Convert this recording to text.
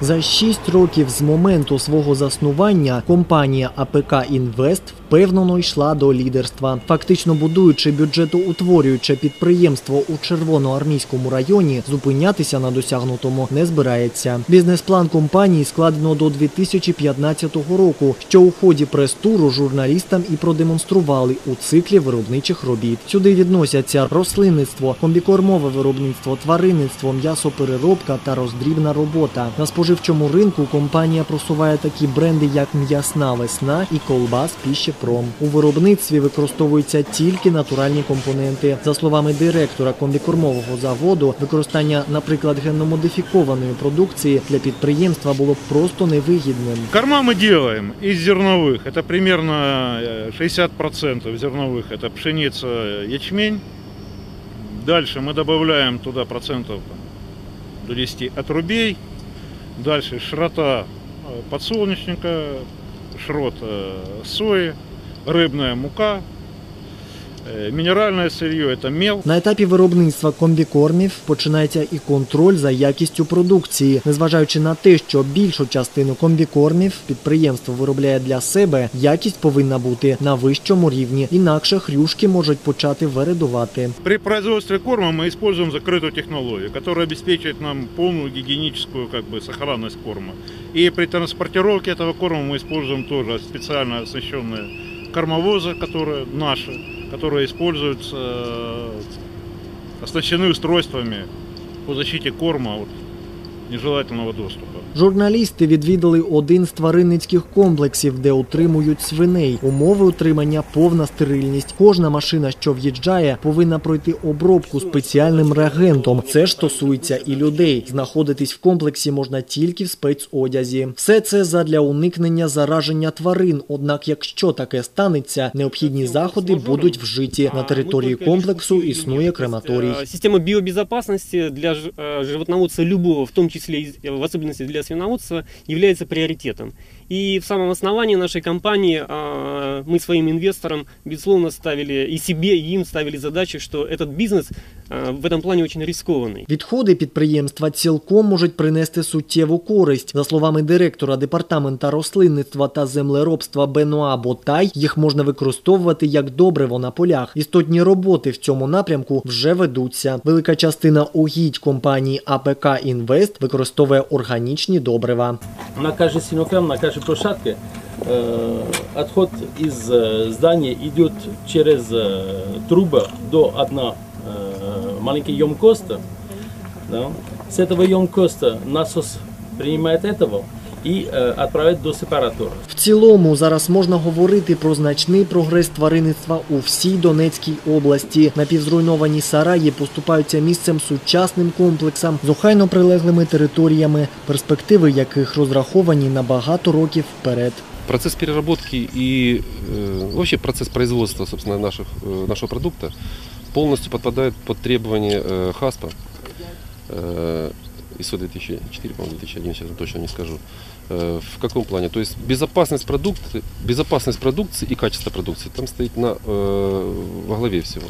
За шість років з моменту свого заснування компанія АПК Інвест впевнено йшла до лідерства. Фактично будуючи бюджетоутворююче підприємство у Червоноармійському районі, зупинятися на досягнутому не збирається. Бізнес-план компанії складено до 2015 року, що у ході прес-туру журналістам і продемонстрували у циклі виробничих робіт. Сюди відносяться рослинництво, комбікормове виробництво, тваринництво, м'ясопереробка та роздрібна робота. На споживчому ринку компанія просуває такі бренди, як м'ясна весна і колбас Піщепром. У виробництві використовуються тільки натуральні компоненти. За словами директора комбікормового заводу, використання, наприклад, генномодифікованої продукції для підприємства було б просто невигідним. Корма мы делаем из зерновых. Это примерно э, 60% зерновых. Это пшеница, ячмень. Дальше мы добавляем туда процентов там, до 10 отрубей. Дальше шрота э, подсолнечника, шрот э, сои, рыбная мука, э, минеральное сырье это мел. На етапі виробництва комбікормів починається і контроль за якістю продукції, незважаючи на те, що більшу частину комбікормів підприємство виробляє для себе, якість повинна бути на вищому рівні, інакше хрюшки можуть почати вередувати. При производстве корма мы используем закрытую технологию, которая обеспечивает нам полную гигиеническую как бы, сохранность корма. И при транспортировке этого корма мы используем тоже специально оснащенные кормовозы, которые наши, которые используются, э, оснащены устройствами по защите корма от нежелательного доступа. Журналісти відвідали один з тваринницьких комплексів, де утримують свиней. Умови утримання повна стерильність. Кожна машина, що в'їжджає, повинна пройти обробку спеціальним реагентом. Це ж стосується і людей. Знаходитись в комплексі можна тільки в спецодязі. Все це задля уникнення зараження тварин. Однак, якщо таке станеться, необхідні заходи будуть вжиті. На території комплексу існує крематорій. Система биобезопасности для ж- э, животноводства любого, в том числе и в особенности для свиноводства, является приоритетом. И в самом основании нашей компании а, мы своим инвесторам, безусловно, ставили и себе, и им ставили задачу, что этот бизнес Е, в этом плане очень рискованный. Відходи підприємства цілком можуть принести суттєву користь. За словами директора департамента рослинництва та землеробства Бенуа Ботай, їх можна використовувати як добриво на полях. Істотні роботи в цьому напрямку вже ведуться. Велика частина угідь компанії АПК Інвест використовує органічні добрива. На каже сінокам, на каже площадки е, відход із е, здання йде через труби до 1 маленький емкости. Да? С этого емкости насос принимает этого і відправить э, до сепаратора. В цілому зараз можна говорити про значний прогрес тваринництва у всій Донецькій області. Напівзруйновані сараї поступаються місцем сучасним комплексам з охайно прилеглими територіями, перспективи яких розраховані на багато років вперед. Процесс переработки и э, е, вообще процесс производства собственно, наших, э, нашего продукта полностью подпадает под требования э, ХАСПа. Э, ИСО 2004, по-моему, 2001, сейчас я точно не скажу. Э, в каком плане? То есть безопасность продукции, безопасность продукции и качество продукции там стоит на, э, во главе всего.